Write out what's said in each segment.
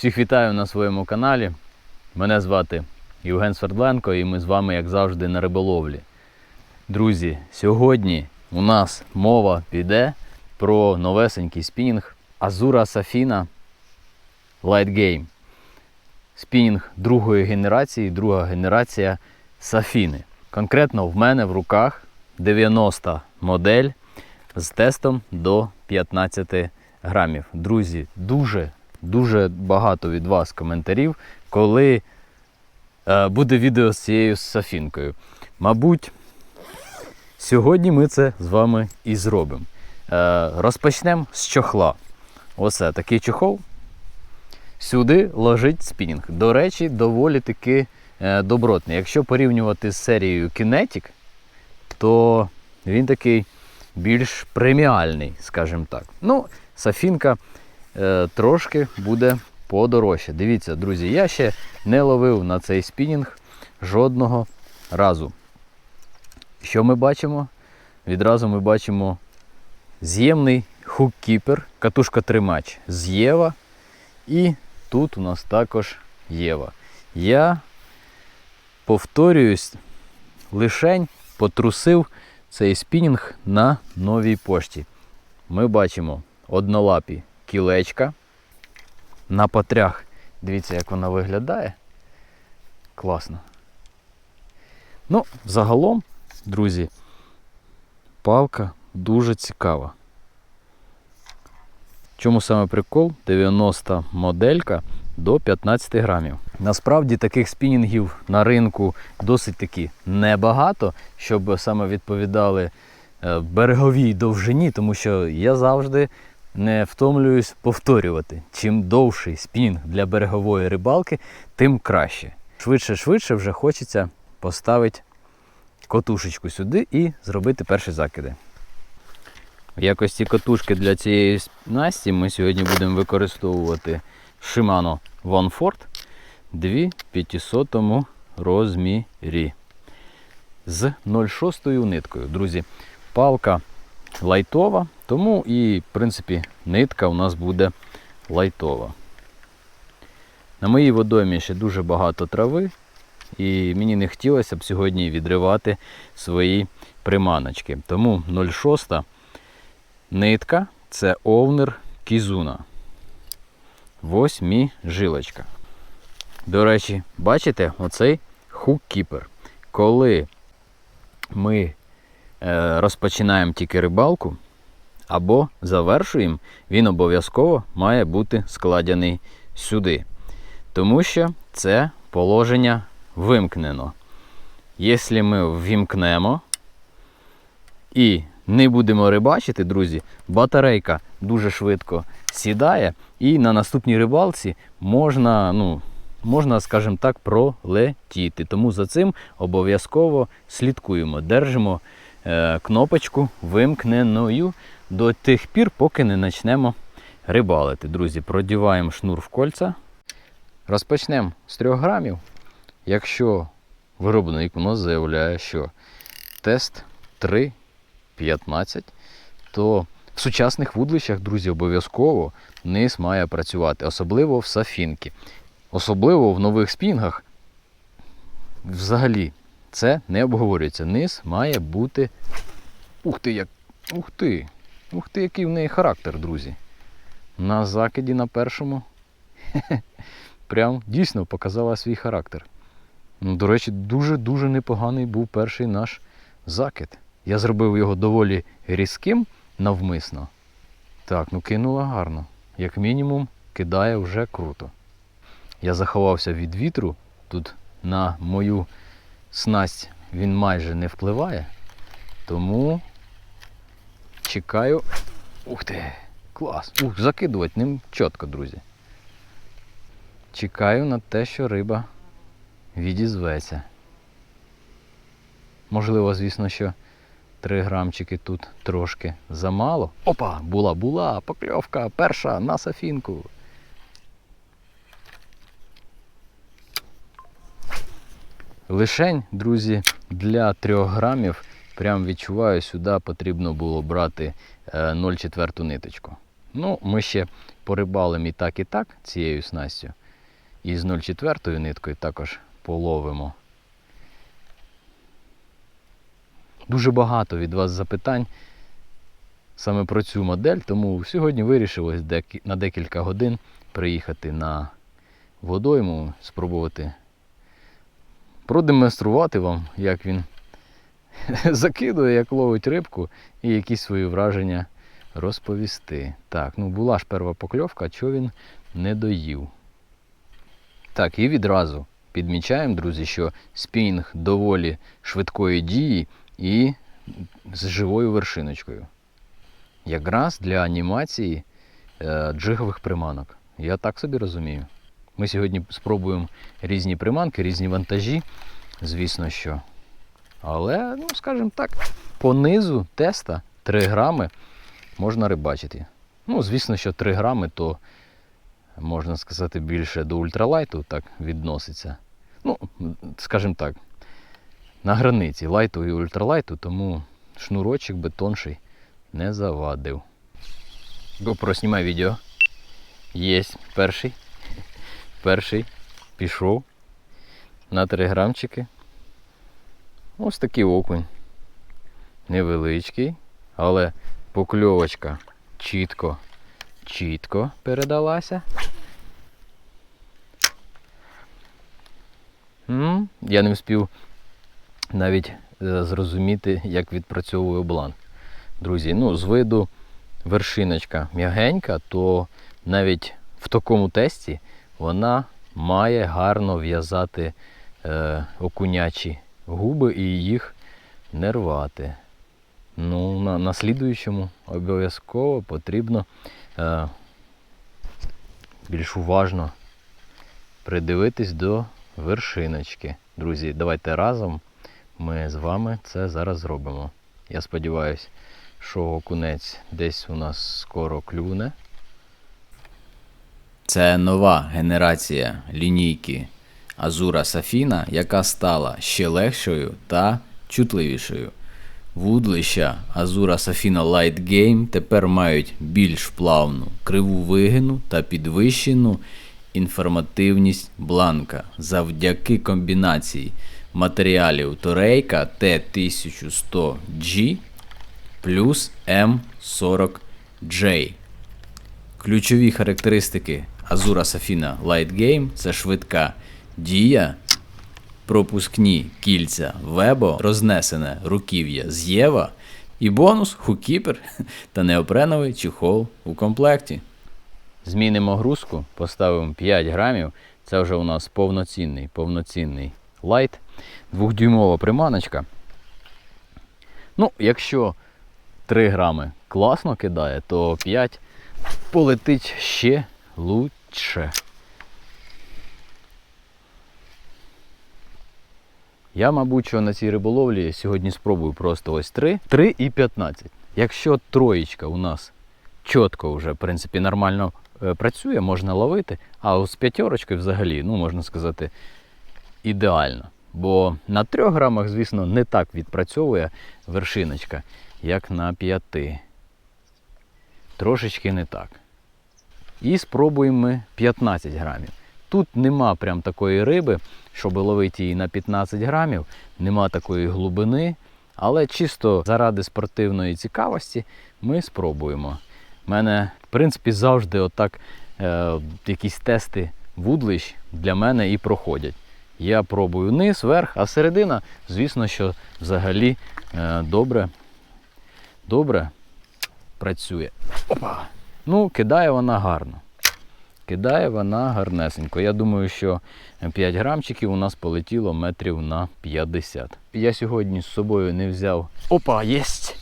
Всіх вітаю на своєму каналі. Мене звати Євген Свердленко і ми з вами, як завжди, на риболовлі. Друзі, сьогодні у нас мова піде про новесенький спінінг Azura Safina Light Game. Спінінг другої генерації, друга генерація Сафіни. Конкретно в мене в руках 90 модель з тестом до 15 грамів. Друзі, дуже дуже багато від вас коментарів, коли е, буде відео з цією сафінкою. Мабуть, сьогодні ми це з вами і зробимо. Е, розпочнемо з чохла. Оце такий чохол. Сюди ложить спінінг. До речі, доволі таки е, добротний. Якщо порівнювати з серією Kinetic, то він такий більш преміальний, скажімо так. Ну, Сафінка трошки буде подорожче. Дивіться, друзі, я ще не ловив на цей спінінг жодного разу. Що ми бачимо? Відразу ми бачимо з'ємний хук-кіпер, катушка тримач з Єва. І тут у нас також Єва. Я повторююсь, лишень потрусив цей спінінг на новій пошті. Ми бачимо однолапі кілечка. На патрях. Дивіться, як вона виглядає. Класно. Ну, загалом, друзі, палка дуже цікава. Чому саме прикол? 90 моделька до 15 грамів. Насправді таких спінінгів на ринку досить таки небагато, щоб саме відповідали е, береговій довжині, тому що я завжди не втомлююсь повторювати. Чим довший спінінг для берегової рибалки, тим краще. Швидше-швидше вже хочеться поставити котушечку сюди і зробити перші закиди. В якості катушки для цієї Насті ми сьогодні будемо використовувати Shimano OneFord 2500 розмірі з 0,6 ниткою. Друзі, палка лайтова, тому і, в принципі, нитка у нас буде лайтова. На моїй водоймі ще дуже багато трави, і мені не хотілося б сьогодні відривати свої приманочки. Тому 0,6 нитка це овнер кізуна. Восьмі жилочка. До речі, бачите, оцей хук-кіпер. Коли ми е, розпочинаємо тільки рибалку або завершуємо, він обов'язково має бути складений сюди. Тому що це положення вимкнено. Якщо ми ввімкнемо і не будемо рибачити, друзі, батарейка дуже швидко сідає, і на наступній рибалці можна, ну, можна, скажімо так, пролетіти. Тому за цим обов'язково слідкуємо, держимо е, кнопочку вимкненою до тих пір, поки не почнемо рибалити. Друзі, продіваємо шнур в кольця. Розпочнемо з 3 грамів. Якщо виробник у нас заявляє, що тест 3,15, то в сучасних вудлищах, друзі, обов'язково низ має працювати, особливо в сафінки. Особливо в нових спінгах. Взагалі, це не обговорюється. Низ має бути. Ух ти, як. Ух ти! Ух ти, який в неї характер, друзі. На закиді на першому. Прям дійсно показала свій характер. Ну, До речі, дуже-дуже непоганий був перший наш закид. Я зробив його доволі різким навмисно. Так, ну кинула гарно. Як мінімум, кидає вже круто. Я заховався від вітру. Тут на мою снасть він майже не впливає. Тому чекаю. Ух ти! Клас! Ух, закидувати ним чітко, друзі. Чекаю на те, що риба відізветься. Можливо, звісно, що 3 грамчики тут трошки замало. Опа! Була, була, покльовка, перша на сафінку. Лишень, друзі, для 3 грамів прям відчуваю, сюди потрібно було брати е, 0,4 ниточку. Ну, ми ще порибалимо і так, і так цією снастю. І з 0,4 ниткою також половимо. Дуже багато від вас запитань саме про цю модель, тому сьогодні вирішив ось декі- на декілька годин приїхати на водойму, спробувати продемонструвати вам, як він закидує, як ловить рибку і якісь свої враження розповісти. Так, ну була ж перша покльовка, чого він не доїв. Так, і відразу підмічаємо, друзі, що спінінг доволі швидкої дії і з живою вершиночкою. Якраз для анімації е, джигових приманок. Я так собі розумію. Ми сьогодні спробуємо різні приманки, різні вантажі, звісно що. Але, ну, скажімо так, по низу теста 3 грами можна рибачити. Ну, звісно, що 3 грами то, можна сказати, більше до ультралайту так відноситься. Ну, скажімо так, на границі лайту і ультралайту, тому шнурочок би тонший не завадив. GoPro, знімай відео. Єсть перший. Перший пішов на 3 грамчики. Ось такий окунь. Невеличкий, але покльовочка чітко, чітко передалася. Я не встиг навіть е, зрозуміти, як відпрацьовує бланк. Друзі, ну, з виду вершиночка м'ягенька, то навіть в такому тесті вона має гарно в'язати е, окунячі губи і їх не рвати. Ну, на, на слідуючому обов'язково потрібно е, більш уважно придивитись до вершиночки. Друзі, давайте разом ми з вами це зараз зробимо. Я сподіваюся, що окунець десь у нас скоро клюне. Це нова генерація лінійки Azura Safina, яка стала ще легшою та чутливішою. Вудлища Azura Safina Light Game тепер мають більш плавну криву вигину та підвищену інформативність бланка завдяки комбінації матеріалів Torейка T1100G плюс M40J. Ключові характеристики Azura Safina Light Game це швидка дія, пропускні кільця Вебо, рознесене руків'я з Єва і бонус хукіпер та неопреновий чехол у комплекті. Змінимо грузку, поставимо 5 грамів. Це вже у нас повноцінний, повноцінний лайт. Двохдюймова приманочка. Ну, якщо 3 грами класно кидає, то 5 полетить ще лучше. Я, мабуть, що на цій риболовлі сьогодні спробую просто ось 3, 3 і 15. Якщо троєчка у нас чітко вже, в принципі, нормально е, працює, можна ловити, а з п'ятерочкою взагалі, ну, можна сказати, ідеально. Бо на 3 грамах, звісно, не так відпрацьовує вершиночка, як на 5. Трошечки не так. І спробуємо ми 15 грамів. Тут нема прям такої риби, щоб ловити її на 15 грамів, нема такої глибини, але чисто заради спортивної цікавості ми спробуємо. У мене, в принципі, завжди отак е, якісь тести вудлищ для мене і проходять. Я пробую низ, верх, а середина, звісно, що взагалі е, добре, добре працює. Опа! Ну, кидає вона гарно. Кидає вона гарнесенько. Я думаю, що 5 грамчиків у нас полетіло метрів на 50. Я сьогодні з собою не взяв. Опа, єсть!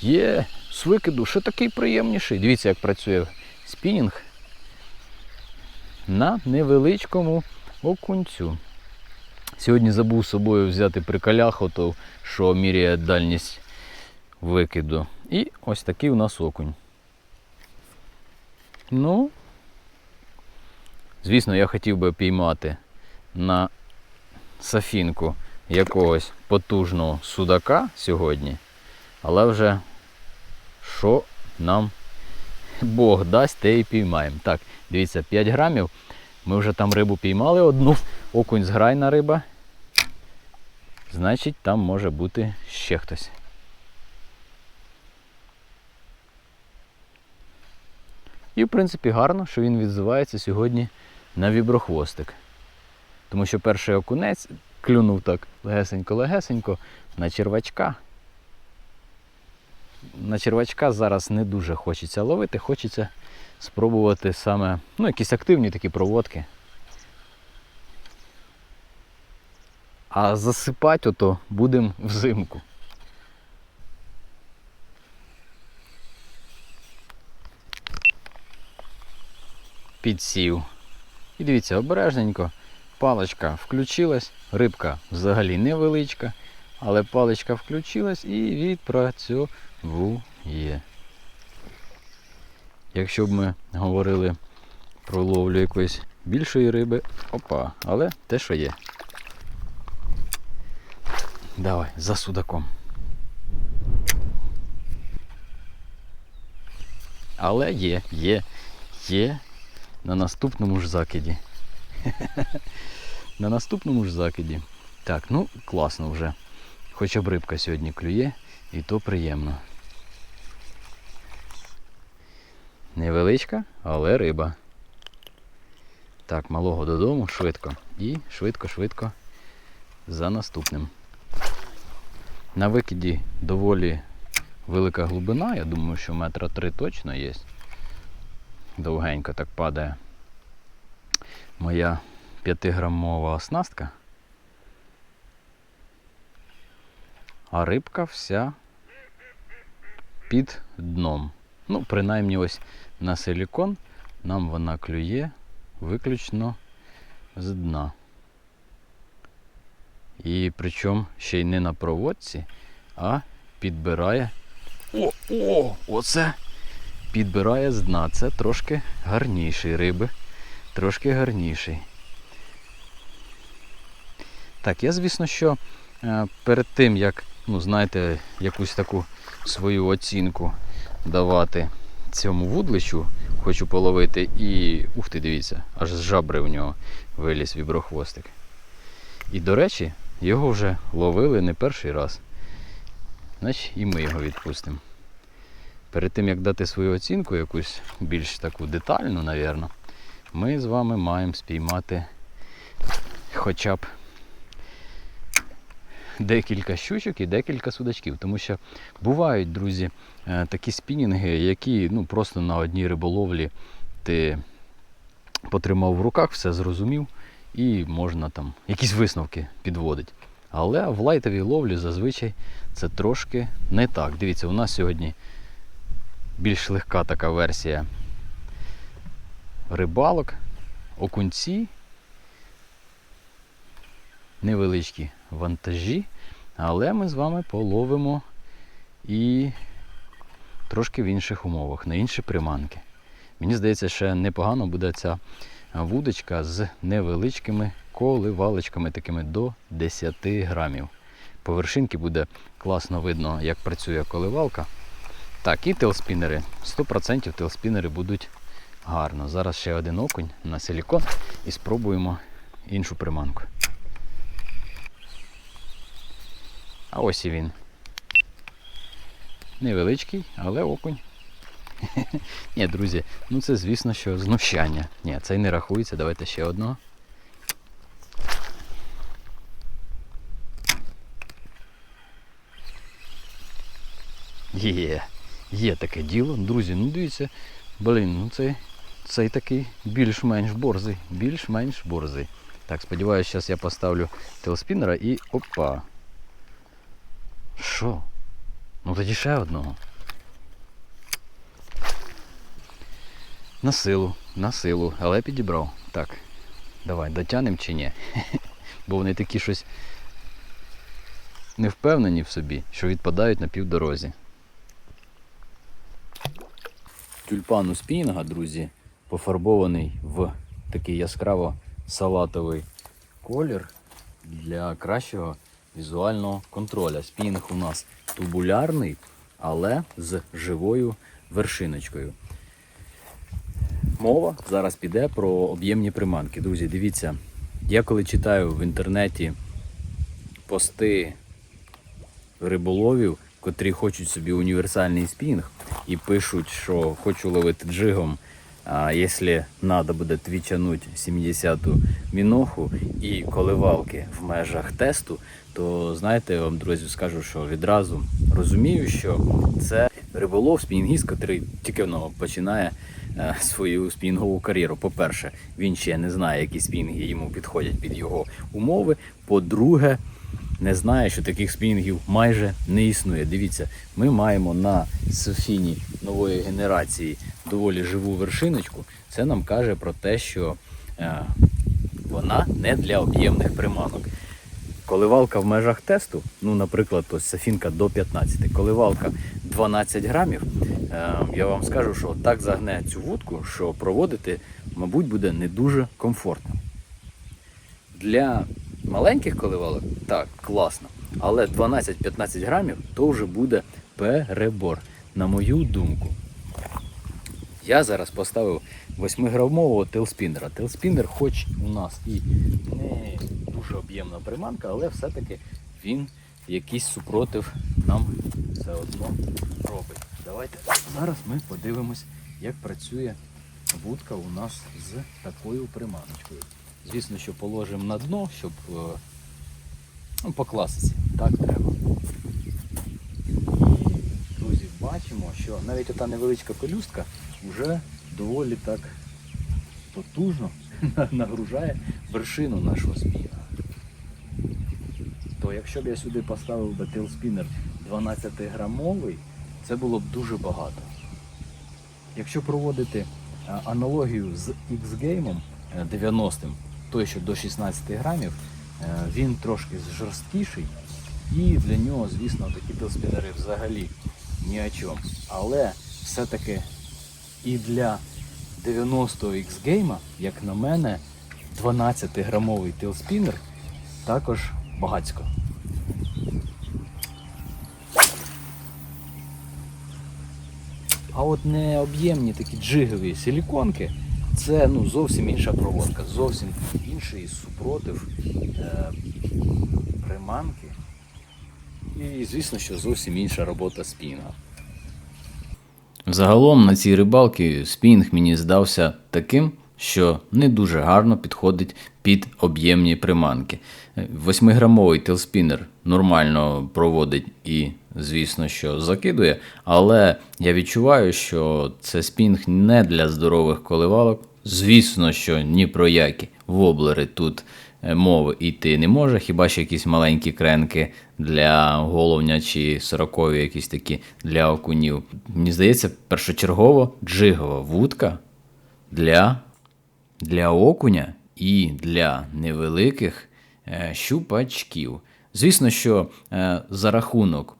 Є! З викиду, ще такий приємніший. Дивіться, як працює спінінг на невеличкому окунцю. Сьогодні забув з собою взяти прикаляху, то що міряє дальність викиду. І ось такий у нас окунь. Ну, звісно, я хотів би піймати на сафінку якогось потужного судака сьогодні, але вже що нам Бог дасть, те і піймаємо. Так, дивіться, 5 грамів. Ми вже там рибу піймали одну. Окунь зграйна риба. Значить, там може бути ще хтось. І, в принципі, гарно, що він відзивається сьогодні на віброхвостик. Тому що перший окунець клюнув так легесенько-легесенько на червачка. На червачка зараз не дуже хочеться ловити, хочеться спробувати саме ну, якісь активні такі проводки. А засипати ото будемо взимку. Підсів. І дивіться, обережненько, паличка включилась, рибка взагалі невеличка, але паличка включилась і відпрацьовує. Якщо б ми говорили про ловлю якоїсь більшої риби, опа, але те, що є. Давай, за судаком. Але є, є, є на наступному ж закиді. на наступному ж закиді. Так, ну класно вже. Хоча б рибка сьогодні клює, і то приємно. Невеличка, але риба. Так, малого додому, швидко. І швидко-швидко за наступним. На викиді доволі велика глибина, я думаю, що метра три точно є. Довгенько так падає моя 5-грамова оснастка. А рибка вся під дном. Ну, принаймні ось на силікон нам вона клює виключно з дна. І причому ще й не на проводці, а підбирає. О, о! Оце підбирає з дна. Це трошки гарніший риби. Трошки гарніший. Так, я, звісно, що е, перед тим, як, ну, знаєте, якусь таку свою оцінку давати цьому вудличу, хочу половити і. Ух ти, дивіться, аж з жабри в нього виліз віброхвостик. І, до речі, його вже ловили не перший раз. Значить, і ми його відпустимо. Перед тим, як дати свою оцінку, якусь більш таку детальну, напевно, ми з вами маємо спіймати хоча б декілька щучок і декілька судачків. Тому що бувають, друзі, е, такі спінінги, які ну, просто на одній риболовлі ти потримав в руках, все зрозумів, і можна там якісь висновки підводити. Але в лайтовій ловлі зазвичай це трошки не так. Дивіться, у нас сьогодні більш легка така версія рибалок, окунці, невеличкі вантажі, але ми з вами половимо і трошки в інших умовах, на інші приманки. Мені здається, ще непогано буде ця вудочка з невеличкими коливалочками, такими до 10 грамів. По вершинки буде класно видно, як працює коливалка. Так, і телспінери. 100% телспінери будуть гарно. Зараз ще один окунь на силікон і спробуємо іншу приманку. А ось і він. Невеличкий, але окунь. Ні, друзі, ну це звісно, що знущання. Ні, цей не рахується, давайте ще одного. Є, є таке діло. Друзі, ну дивіться, блін, ну цей, цей такий більш-менш борзий. Більш-менш борзий. Так, сподіваюся, зараз я поставлю телеспінера і опа. Що? Ну тоді ще одного. На силу, на силу, але підібрав. Так, давай, дотянем чи ні? Бо вони такі щось не впевнені в собі, що відпадають на півдорозі. Тюльпан у спінінга, друзі, пофарбований в такий яскраво салатовий колір для кращого візуального контроля. Спінінг у нас тубулярний, але з живою вершиночкою. Мова зараз піде про об'ємні приманки. Друзі, дивіться, я коли читаю в інтернеті пости риболовів, котрі хочуть собі універсальний спінг і пишуть, що хочу ловити джигом. А якщо треба буде твічануть 70-ту міноху і коливалки в межах тесту, то знаєте, я вам, друзі, скажу, що відразу розумію, що це риболов, спінінгіст, який тільки ну, починає е, свою спінгову кар'єру. По-перше, він ще не знає, які спінги йому підходять під його умови. По-друге, не знає, що таких спінінгів майже не існує. Дивіться, ми маємо на Софіні нової генерації доволі живу вершиночку. Це нам каже про те, що е, вона не для об'ємних приманок. Коливалка в межах тесту, ну, наприклад, ось Софінка до 15, коливалка 12 грамів, е, я вам скажу, що так загне цю вудку, що проводити, мабуть, буде не дуже комфортно. Для маленьких коливалок так, класно. Але 12-15 грамів то вже буде перебор, на мою думку. Я зараз поставив 8-грамового телспіннера. Телспіннер, хоч у нас і не дуже об'ємна приманка, але все-таки він якийсь супротив нам все одно робить. Давайте зараз ми подивимось, як працює вудка у нас з такою приманочкою. Звісно, що положимо на дно, щоб е, ну, по. Так треба. Друзі, бачимо, що навіть ота невеличка пелюстка вже доволі так потужно нагружає вершину нашого спіна. То якщо б я сюди поставив би тейлспінер 12-грамовий, це було б дуже багато. Якщо проводити аналогію з X-Game 90-м, той, що до 16 грамів, е, він трошки жорсткіший, і для нього, звісно, такі телспінери взагалі ні о чому. Але все-таки і для 90-го X-Game, як на мене, 12-грамовий телспінер також багацько. А от необ'ємні такі джигові силіконки, це ну, зовсім інша проводка, зовсім інший супротив е, приманки. І звісно, що зовсім інша робота спінга. Загалом на цій рибалці спінг мені здався таким, що не дуже гарно підходить під об'ємні приманки. Восьмиграмовий телспінер нормально проводить і, звісно, що закидує, але я відчуваю, що це спінг не для здорових коливалок. Звісно, що ні про які воблери тут е, мови йти не може, хіба що якісь маленькі кренки для головня чи сорокові, якісь такі для окунів. Мені здається, першочергово джигова вудка для, для окуня і для невеликих е, щупачків. Звісно, що е, за рахунок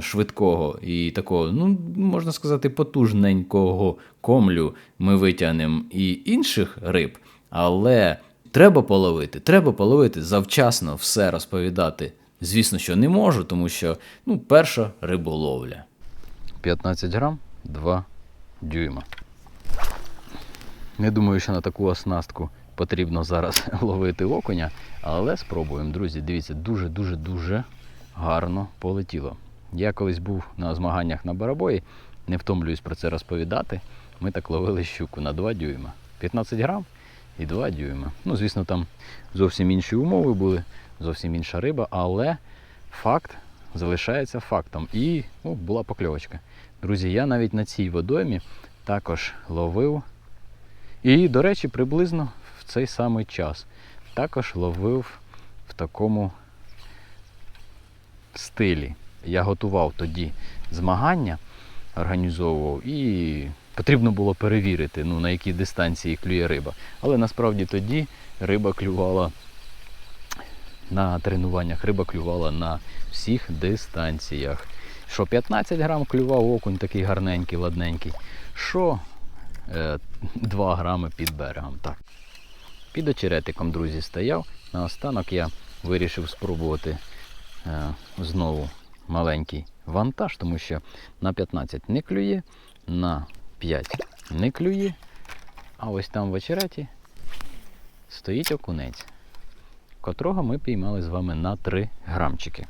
швидкого і такого, ну, можна сказати, потужненького комлю ми витягнемо і інших риб, але треба половити, треба половити завчасно все розповідати. Звісно, що не можу, тому що ну, перша риболовля. 15 грам, 2 дюйма. Не думаю, що на таку оснастку потрібно зараз ловити окуня, але спробуємо, друзі. Дивіться, дуже-дуже дуже гарно полетіло. Я колись був на змаганнях на барабої, не втомлююсь про це розповідати. Ми так ловили щуку на 2 дюйма. 15 грам і 2 дюйма. Ну, звісно, там зовсім інші умови були, зовсім інша риба, але факт залишається фактом. І о, була покльовочка. Друзі, я навіть на цій водоймі також ловив. І, до речі, приблизно в цей самий час також ловив в такому стилі. Я готував тоді змагання, організовував і потрібно було перевірити, ну, на якій дистанції клює риба. Але насправді тоді риба клювала на тренуваннях, риба клювала на всіх дистанціях. Що 15 грам клював окунь такий гарненький, ладненький. Що е, 2 грами під берегом. Так. Під очеретиком, друзі, стояв. Наостанок я вирішив спробувати е, знову маленький вантаж, тому що на 15 не клює, на 5 не клює. А ось там в очереті стоїть окунець, котрого ми піймали з вами на 3 грамчики.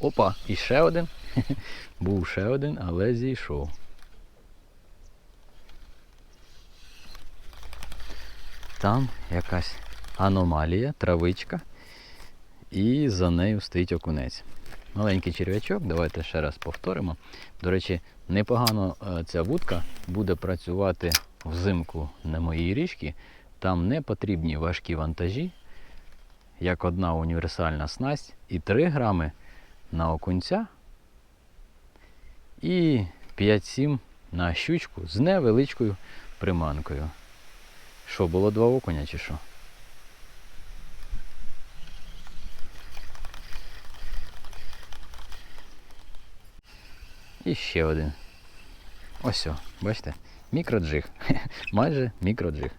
Опа, і ще один. Був ще один, але зійшов. Там якась аномалія, травичка, і за нею стоїть окунець. Маленький черв'ячок, давайте ще раз повторимо. До речі, непогано е, ця вудка буде працювати взимку на моїй річці. Там не потрібні важкі вантажі, як одна універсальна снасть, і 3 грами на окунця, і 5-7 на щучку з невеличкою приманкою. Що, було два окуня чи що? Ще один. Ось, о, бачите? Мікроджиг. Майже мікроджиг.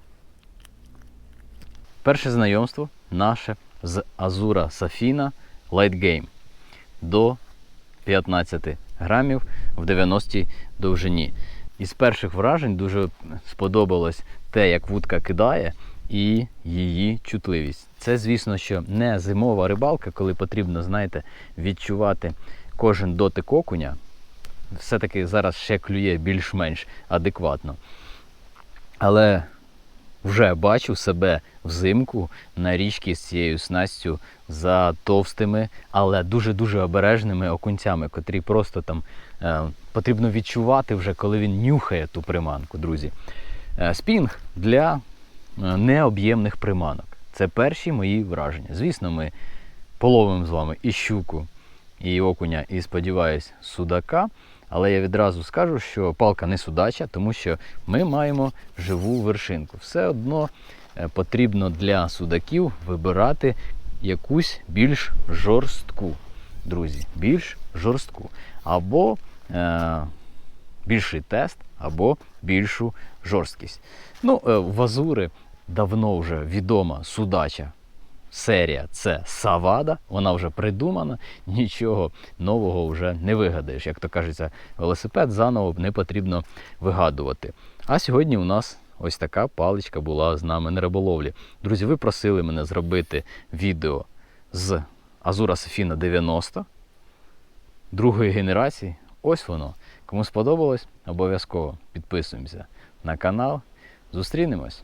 Перше знайомство наше з Азура Сафіна Light Game до 15 грамів в 90 довжині. Із перших вражень дуже сподобалось те, як вудка кидає, і її чутливість. Це, звісно, що не зимова рибалка, коли потрібно, знаєте, відчувати кожен дотик окуня. Все-таки зараз ще клює більш-менш адекватно. Але вже бачу себе взимку на річці з цією снастю за товстими, але дуже-дуже обережними окунцями, котрі просто там е, потрібно відчувати вже, коли він нюхає ту приманку, друзі. Е, спінг для е, необ'ємних приманок. Це перші мої враження. Звісно, ми половимо з вами і щуку, і окуня, і сподіваюсь, судака. Але я відразу скажу, що палка не судача, тому що ми маємо живу вершинку. Все одно е, потрібно для судаків вибирати якусь більш жорстку, друзі, більш жорстку. Або е, більший тест, або більшу жорсткість. Ну, е, в Азури давно вже відома судача серія це Савада, вона вже придумана, нічого нового вже не вигадаєш. Як то кажеться, велосипед заново не потрібно вигадувати. А сьогодні у нас ось така паличка була з нами на риболовлі. Друзі, ви просили мене зробити відео з Азура Сефіна 90 другої генерації. Ось воно. Кому сподобалось, обов'язково підписуємося на канал. Зустрінемось!